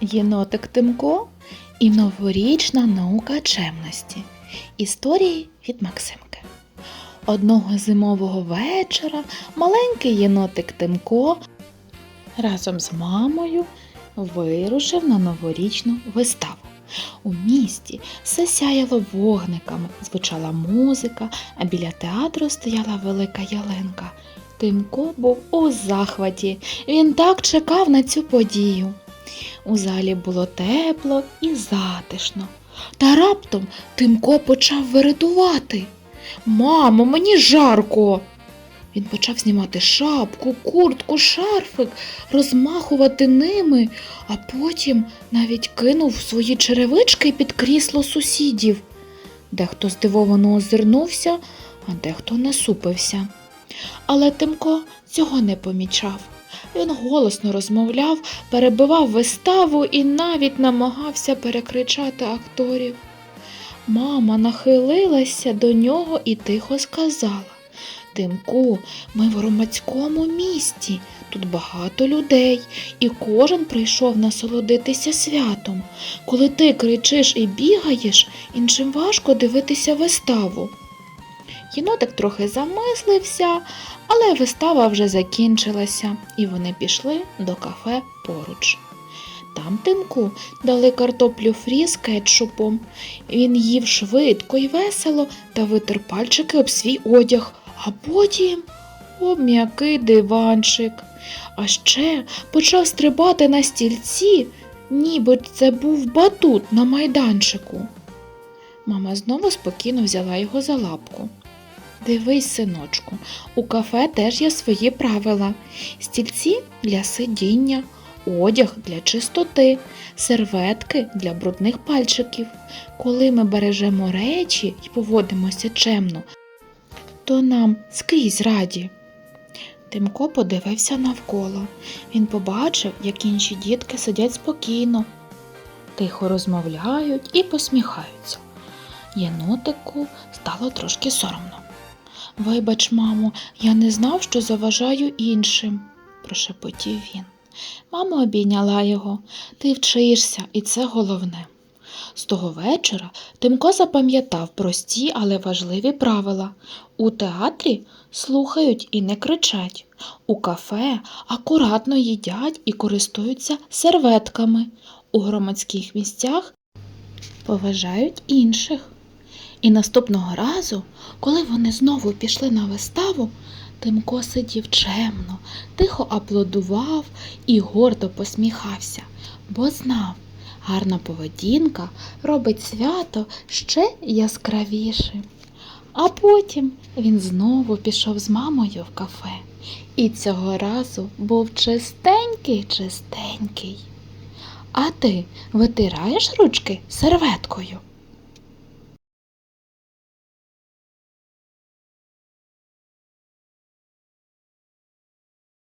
Єнотик Тимко і новорічна наука чемності. Історії від Максимки. Одного зимового вечора маленький єнотик Тимко разом з мамою вирушив на новорічну виставу. У місті все сяяло вогниками, звучала музика, а біля театру стояла велика ялинка. Тимко був у захваті. Він так чекав на цю подію. У залі було тепло і затишно. Та раптом Тимко почав виридувати. Мамо, мені жарко. Він почав знімати шапку, куртку, шарфик, розмахувати ними, а потім навіть кинув свої черевички під крісло сусідів. Дехто здивовано озирнувся, а дехто насупився. Але Тимко цього не помічав. Він голосно розмовляв, перебивав виставу і навіть намагався перекричати акторів. Мама нахилилася до нього і тихо сказала Тимку, ми в громадському місті, тут багато людей, і кожен прийшов насолодитися святом. Коли ти кричиш і бігаєш, іншим важко дивитися виставу. Єнотик трохи замислився, але вистава вже закінчилася, і вони пішли до кафе поруч. Там Тимку дали картоплю фрі з кетчупом. Він їв швидко і весело та витер пальчики об свій одяг, а потім об м'який диванчик. А ще почав стрибати на стільці, ніби це був батут на майданчику. Мама знову спокійно взяла його за лапку. Дивись, синочку, у кафе теж є свої правила. Стільці для сидіння, одяг для чистоти, серветки для брудних пальчиків. Коли ми бережемо речі і поводимося чемно, то нам скрізь раді. Тимко подивився навколо. Він побачив, як інші дітки сидять спокійно, тихо розмовляють і посміхаються. Єнотику стало трошки соромно. Вибач, мамо, я не знав, що заважаю іншим, прошепотів він. Мама обійняла його. Ти вчишся, і це головне. З того вечора Тимко запам'ятав прості, але важливі правила. У театрі слухають і не кричать. У кафе акуратно їдять і користуються серветками. У громадських місцях поважають інших. І наступного разу, коли вони знову пішли на виставу, Тимко сидів чемно, тихо аплодував і гордо посміхався, бо знав, гарна поведінка робить свято ще яскравішим. А потім він знову пішов з мамою в кафе, і цього разу був чистенький, чистенький. А ти витираєш ручки серветкою?